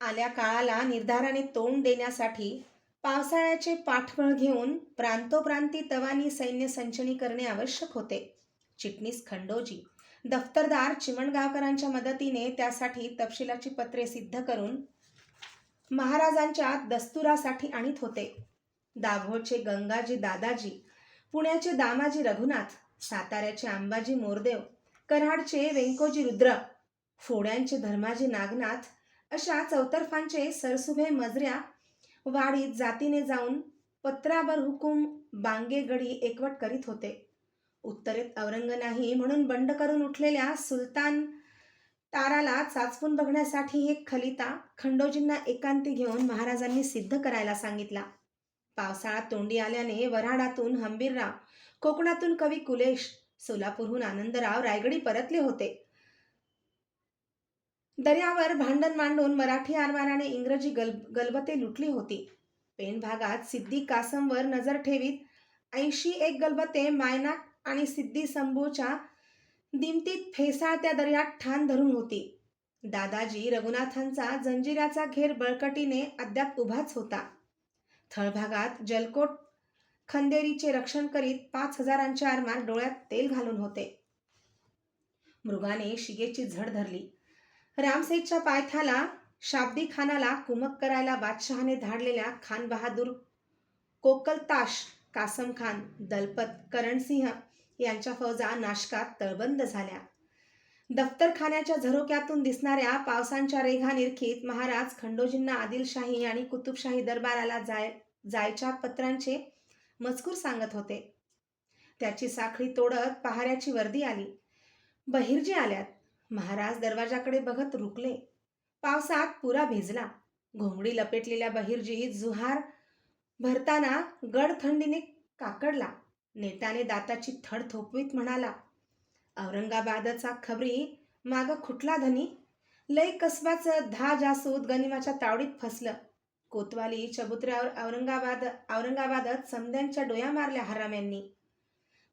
आल्या काळाला निर्धाराने तोंड देण्यासाठी पावसाळ्याचे पाठबळ घेऊन प्रांतोप्रांती तवानी सैन्य संचनी करणे आवश्यक होते. चिटणीस खंडोजी दफ्तरदार चिमणगावकरांच्या मदतीने त्यासाठी तपशिलाची पत्रे सिद्ध करून महाराजांच्या दस्तुरासाठी आणीत होते. दाभोळचे गंगाजी दादाजी पुण्याचे दामाजी रघुनाथ साताऱ्याचे अंबाजी मोरदेव कराडचे वेंकोजी रुद्र फोड्यांचे धर्माजी नागनाथ अशा चौतर्फांचे सरसुभे मजऱ्या वाडीत जातीने जाऊन पत्रावर हुकूम बांगे गडी एकवट करीत होते. उत्तरेत औरंग नाही म्हणून बंड करून उठलेल्या सुलतान ताराला चाचपून बघण्यासाठी एक खलिता खंडोजींना एकांती घेऊन महाराजांनी सिद्ध करायला सांगितला. पावसाळा तोंडी आल्याने वऱ्हाडातून हंबीरराव कोकणातून कवी कुलेश सोलापूरहून आनंदराव रायगडी परतले होते. दर्यावर भांडण मांडून मराठी आरमाराने इंग्रजी गल गलबते लुटली होती. पेन भागात सिद्धी कासमवर नजर ठेवीत ऐंशी एक गलबते मायनाक आणि सिद्धी संभूच्या दिमतीत फेसाळत्या दर्यात ठाण धरून होती. दादाजी रघुनाथांचा जंजिराचा घेर बळकटीने अद्याप उभाच होता. थळभागात जलकोट खंदेरीचे रक्षण करीत पाच हजारांचे आरमार डोळ्यात तेल घालून होते. मृगाने शिगेची झड धरली. रामसेठच्या पायथ्याला शाब्दी खानाला कुमक करायला बादशहाने धाडलेल्या खान बहादूर कोकलताश कासम खान दलपत करणसिंह यांच्या फौजा नाशकात तळबंद झाल्या. दफ्तरखान्याच्या झरोक्यातून दिसणाऱ्या पावसांच्या रेघा निरखीत महाराज खंडोजींना आदिलशाही आणि कुतुबशाही दरबाराला जाय जायच्या पत्रांचे मजकूर सांगत होते. त्याची साखळी तोडत पहाऱ्याची वर्दी आली. बहिर्जी आल्यात. महाराज दरवाजाकडे बघत रुकले. पावसात पुरा भिजला. घोंगडी लपेटलेल्या बहिर्जी जुहार भरताना गड थंडीने काकडला. नेटाने दाताची थड थोपवीत म्हणाला औरंगाबादचा खबरी माग खुटला धनी. लय कसबाचं धा जासूद गनिमाच्या तावडीत फसलं. कोतवाली चबुत्र्यावर औरंगाबाद औरंगाबादात समद्यांच्या डोया मारल्या हराम्यांनी.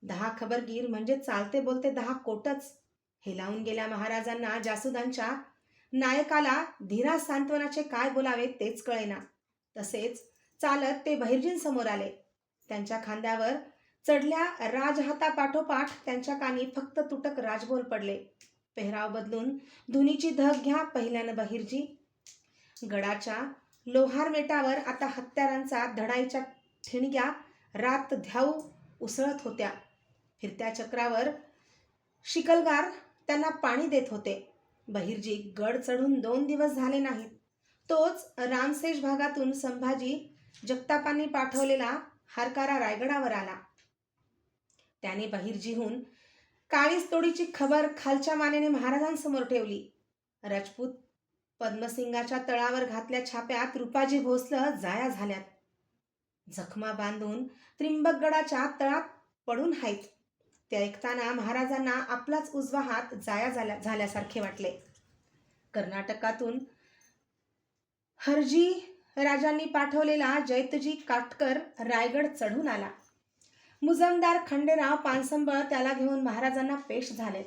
दहा खबरगीर म्हणजे चालते बोलते दहा कोटच. हे लावून गेल्या महाराजांना जासुदांच्या नायकाला धीरा सांत्वनाचे काय बोलावे तेच कळेना. तसेच चालत ते बहिर्जींसमोर आले. त्यांच्या खांद्यावर चढल्या राजहातापाठोपाठ त्यांच्या कानी फक्त तुटक राजबोल पडले. पेहराव बदलून धुनीची धग घ्या पहिल्यानं बहिर्जी. गडाच्या लोहार मेटावर आता हत्यारांचा धडाईच्या ठिणग्या रात ध्याऊ उसळत होत्या. फिरत्या चक्रावर शिकलगार त्यांना पाणी देत होते. बहिर्जी गड चढून दोन दिवस झाले नाहीत. तोच रामसेश भागातून संभाजी जगतापांनी पाठवलेला हारकारा रायगडावर आला. त्याने बहिर्जीहून काळीस तोडीची खबर खालच्या मानेने महाराजांसमोर ठेवली. राजपूत पद्मसिंगाच्या तळावर घातल्या छाप्यात रुपाजी भोसलं जाया झाल्यात. जखमा बांधून त्रिंबकगडाच्या तळात पडून आहेत. ते ऐकताना महाराजांना आपलाच उजवा हात जाया झाल्या झाल्यासारखे वाटले. कर्नाटकातून हरजी राजांनी पाठवलेला जैतजी काटकर रायगड चढून आला. मुजमदार खंडेराव पानसंबळ त्याला घेऊन महाराजांना पेश झाले.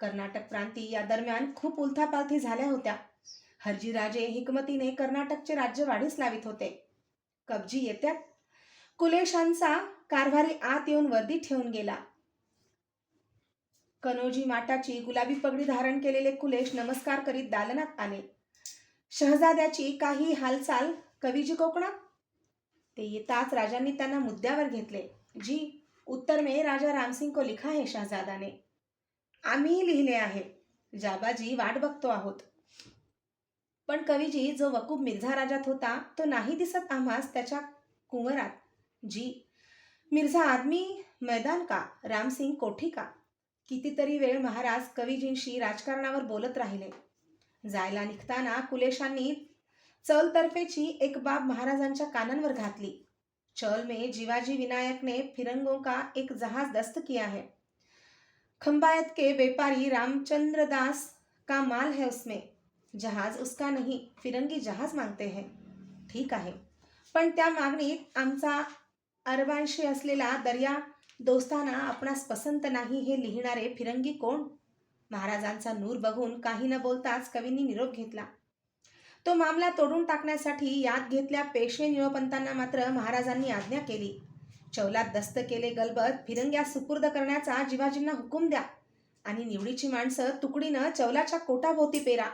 कर्नाटक प्रांती या दरम्यान खूप उलथापालथी झाल्या होत्या. हरजीराजे हिकमतीने कर्नाटकचे राज्य वाढीस लावित होते. कबजी येत्यात. कुलेशांचा कारभारी आत येऊन वर्दी ठेवून गेला. कनोजी माटाची गुलाबी पगडी धारण केलेले कुलेश नमस्कार करीत दालनात आले. शहजाद्याची काही हालचाल कवीजी कोकणात? ते येताच राजांनी त्यांना मुद्द्यावर घेतले. जी उत्तर मे राजा रामसिंग को लिखा है शहजादाने. आम्ही लिहिले आहे. जाबाजी वाट बघतो आहोत. पण कवीजी जो वकूब मिर्झा राजात होता तो नाही दिसत आम्हास त्याच्या कुंवरात. जी मिर्झा आदमी मैदान का? रामसिंग कोठी का? कितीतरी वेळ महाराज कवीजींशी राजकारणावर बोलत राहिले. जायला निघताना कुलेशांनी चलतर्फेची एक बाब महाराजांच्या कानांवर घातली. चल में जीवाजी विनायक ने फिरंगों का एक जहाज दस्त किया है. खंबायत के व्यापारी रामचंद्र दास का माल है उसमें. जहाज उसका नहीं फिरंगी जहाज मागते हैं. ठीक आहे. पण त्या मागणीत आमचा अरबांशी असलेला दर्या दोस्ताना आपणास पसंत नाही हे लिहिणारे फिरंगी कोण? महाराजांचा नूर बघून काही न बोलताच कवींनी निरोप घेतला. तो मामला तोडून टाकण्यासाठी याद घेतल्या पेशवे निळोपंतांना मात्र महाराजांनी आज्ञा केली. चौलात दस्त केले गलबत फिरंग्या सुपूर्द करण्याचा जिवाजींना हुकूम द्या आणि निवडीची माणसं तुकडीनं चौलाच्या कोटाभोवती पेरा.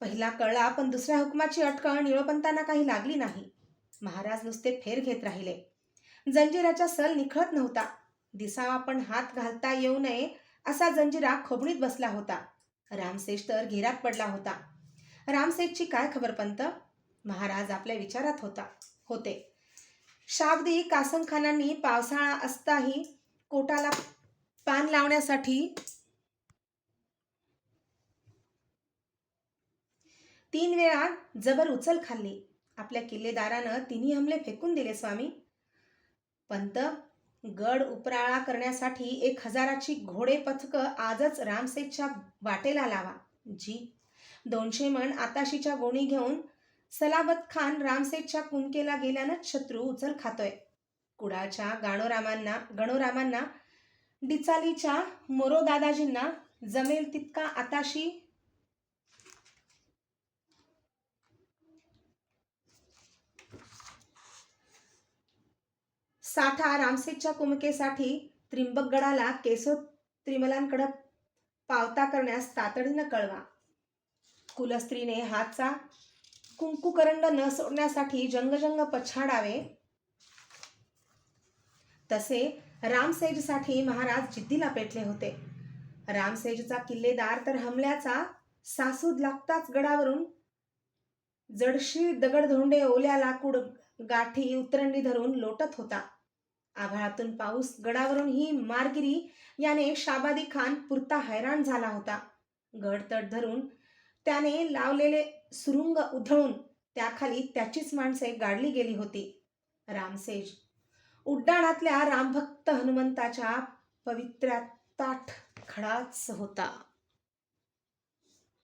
पहिला कळला पण दुसऱ्या हुकमाची अटकळ निळोपंतांना काही लागली नाही. महाराज नुसते फेर घेत राहिले. जंजिराचा सल निखळत नव्हता. दिसावा पण हात घालता येऊ नये असा जंजिरा खोबणीत बसला होता. रामसेठ तर घेरात पडला होता. रामसेठची काय खबर पंत? महाराज आपल्या विचारात होता होते. शाब्दी कासमखानांनी पावसाळा असताही कोटाला पान लावण्यासाठी तीन वेळा जबर उचल खाल्ली. आपल्या किल्लेदारानं तिन्ही हमले फेकून दिले स्वामी. पंत गड उपराळा करण्यासाठी एक हजाराची घोडे पथक आजच रामसेठच्या वाटेला लावा. जी. दोनशे मन आताशीच्या गोणी घेऊन सलाबत खान रामसेठच्या कुंकेला गेल्यानंच शत्रू उचल खातोय. कुडाच्या गाणोरामांना गणोरामांना डिचालीच्या मोरो दादाजींना जमेल तितका आताशी साठा रामसेच्या कुमकेसाठी त्रिंबकगडाला केसो त्रिमलांकडे पावता करण्यास तातडीनं कळवा. कुलस्त्रीने हातचा कुंकुकरंड न सोडण्यासाठी जंगजंग पछाडावे. तसे रामसेजसाठी महाराज जिद्दीला पेटले होते. रामसेजचा किल्लेदार तर हमल्याचा सासूद लागताच गडावरून जडशी दगडधोंडे ओल्या लाकूड गाठी उतरंडी धरून लोटत होता. आभाळातून पाऊस गडावरून ही मारगिरी याने शाबादी खान पुरता हैराण झाला होता. गड तट धरून त्याने लावलेले सुरुंग उधळून त्याखाली त्याचीच माणसे गाडली गेली होती. रामसेज. उड्डाणातल्या रामभक्त हनुमंताच्या पवित्र्यात ताठ खडाच होता.